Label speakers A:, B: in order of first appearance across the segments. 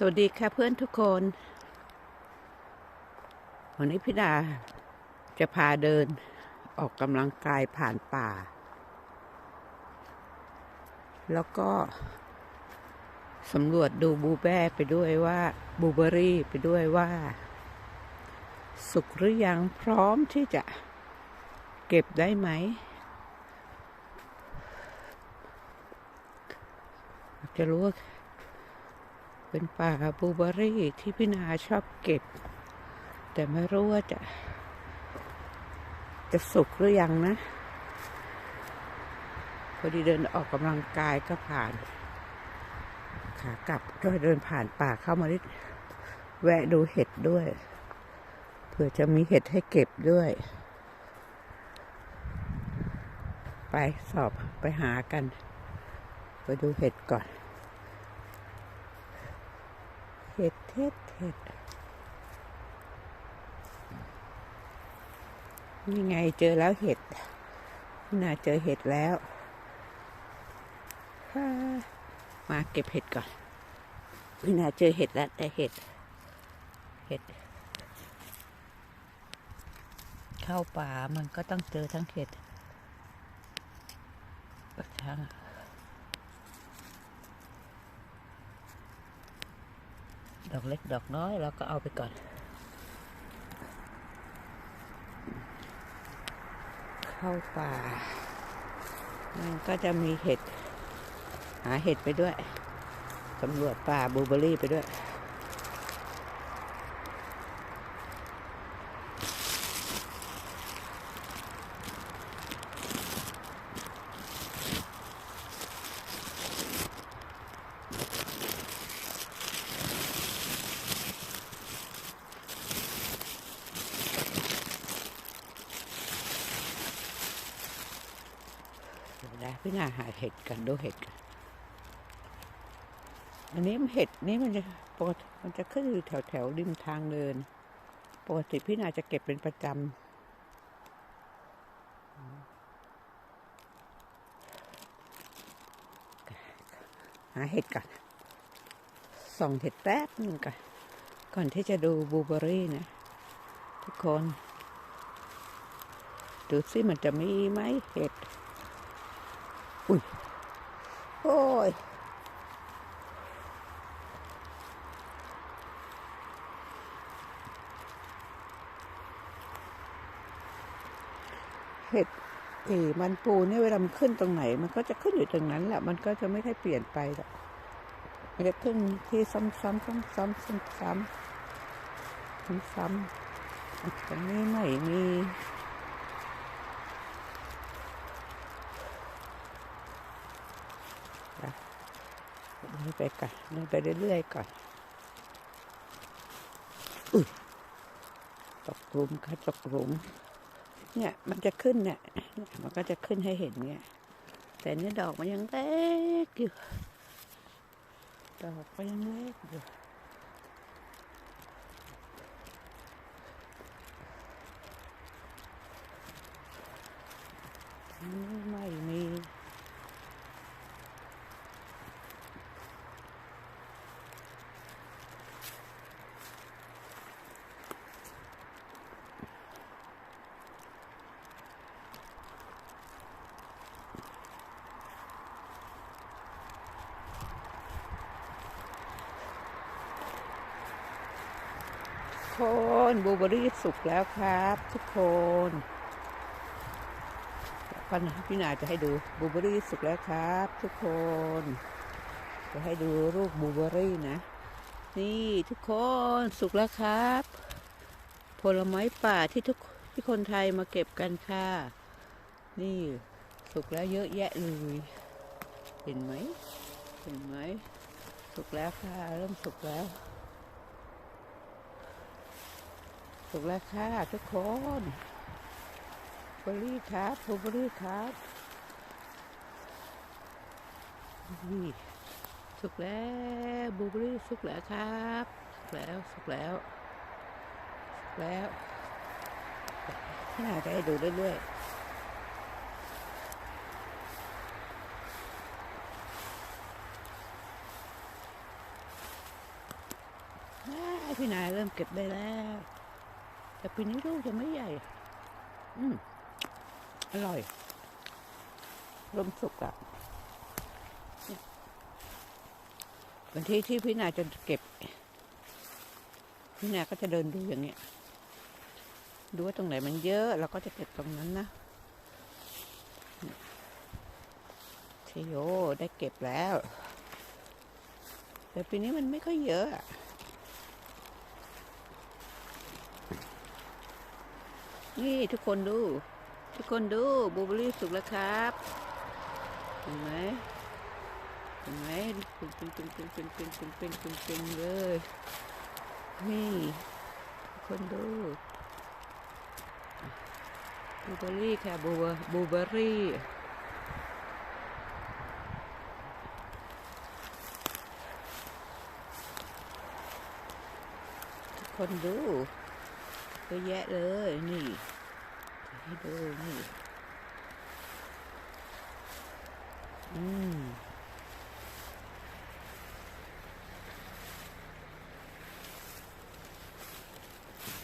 A: สวัสดีค่ะเพื่อนทุกคน วันนี้พี่ดาจะพาเดินออกกำลังกายผ่านป่า แล้วก็สำรวจดูบูแบ้ไปด้วยว่าบูเบอรี่ไปด้วยว่า สุกหรือยังพร้อมที่จะเก็บได้ไหม จะรู้ว่า เป็นป่าบลูเบอรี่ที่พี่นาชอบเก็บ แต่ไม่รู้ว่าจะ จะสุกหรือยังนะ พอดีเดินออกกำลังกายก็ผ่าน ขากลับก็เดินผ่านป่าเข้ามานิดแวะดูเห็ดด้วย เผื่อจะมีเห็ดให้เก็บด้วย ไปสอบไปหากัน ไปดูเห็ดก่อน เห็ดเห็ดเห็ดนี่ไงเจอแล้วเห็ดพี่นาเจอเห็ดแล้ว มาเก็บเห็ดก่อนพี่นาเจอเห็ดแล้วแต่เห็ด เห็ด เข้าป่ามันก็ต้องเจอทั้งเห็ดทั้ง ดอกเล็กดอกน้อยเราก็เอาไปก่อน เข้าป่า มันก็จะมีเห็ด หาเห็ดไปด้วยสำรวจป่าบลูเบอรี่ไปด้วย เดี๋ยวนะพี่นาหาเห็ดกันดูเห็ดกันอันนี้มันเห็ดนี่มันจะปกติมันจะขึ้นอยู่แถวแถวริมทางเดิน ปกติพี่นาจะเก็บเป็นประจำหาเห็ดก่อนส่องเห็ดแป๊บนึงก่อน ก่อนที่จะดูบูเบอร์รี่นะ ทุกคน ดูสิมันจะมีไหมเห็ด อุ้ยโอ้ยเห็ดเอ๋มันปูเนี่ยเวลามันขึ้นตรงไหน มันก็จะขึ้นอยู่ตรงนั้นแหละมันก็จะไม่ได้เปลี่ยนไปหรอกมันจะขึ้นที่ซ้ำๆซ้ำๆซ้ำๆซ้ำๆซ้ำๆตรงนี้ไม่มี นไปก่อนเดินไปเรื่อยๆก่อนอุ้ยตกหลุมค่ะตกหลุม เนี่ย มันจะขึ้นเนี่ย มันก็จะขึ้นให้เห็นเนี่ย แต่เนี่ดอกมันยังเล็กอยู่ ดอกมันยังเล็กอยู่ไม่มี คนบูเบอรี่สุกแล้วครับ ทุกคนพันพี่นาจะให้ดูบูเบอรี่สุกแล้วครับ ทุกคน จะให้ดูรูปบูเบอร์รี่นะ นี่ทุกคนสุกแล้วครับ ผลไม้ป่าที่ทุกที่คนไทยมาเก็บกันค่ะ นี่สุกแล้วเยอะแยะเลย เห็นไหมเห็นไหมสุกแล้วค่ะ เริ่มสุกแล้ว สุกแล้วค่ะทุกคนบลูเบอร์รี่ครับบลูเบอร์รี่ครับนี่สุกแล้วบลูเบอร์รี่สุกแล้วครับสุกแล้วสุกแล้วสุกแล้วน่าจะให้ดูเรื่อยๆพี่นายเริ่มเก็บได้แล้ว แต่ปีนี้ลูกยังไม่ใหญ่ อืมอร่อยเริ่มสุกอะเนี่ยวันที่ที่พี่นาจะเก็บ พี่นาก็จะเดินดูอย่างเงี้ย ดูว่าตรงไหนมันเยอะเราก็จะเก็บตรงนั้นนะเชโยได้เก็บแล้ว แต่ปีนี้มันไม่ค่อยเยอะอะ นี่ทุกคนดู ทุกคนดูบูเบอรี่สุกแล้วครับเห็นไหมเห็นไหมเป็นเป็นเป็นเป็นเป็นเป็นเป็นเป็นเป็นเป็นเลยนี่ทุกคนดูบูเบอรี่ค่ะบูเบอร์บูเบอร์รี่ทุกคนดู เยอะแยะเลยนี่ให้ดูนี่อืม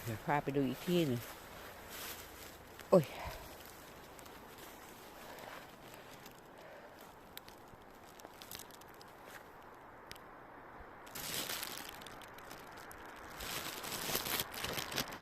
A: เดี๋ยวพาไปดูอีกที่หนึ่งโอ้ย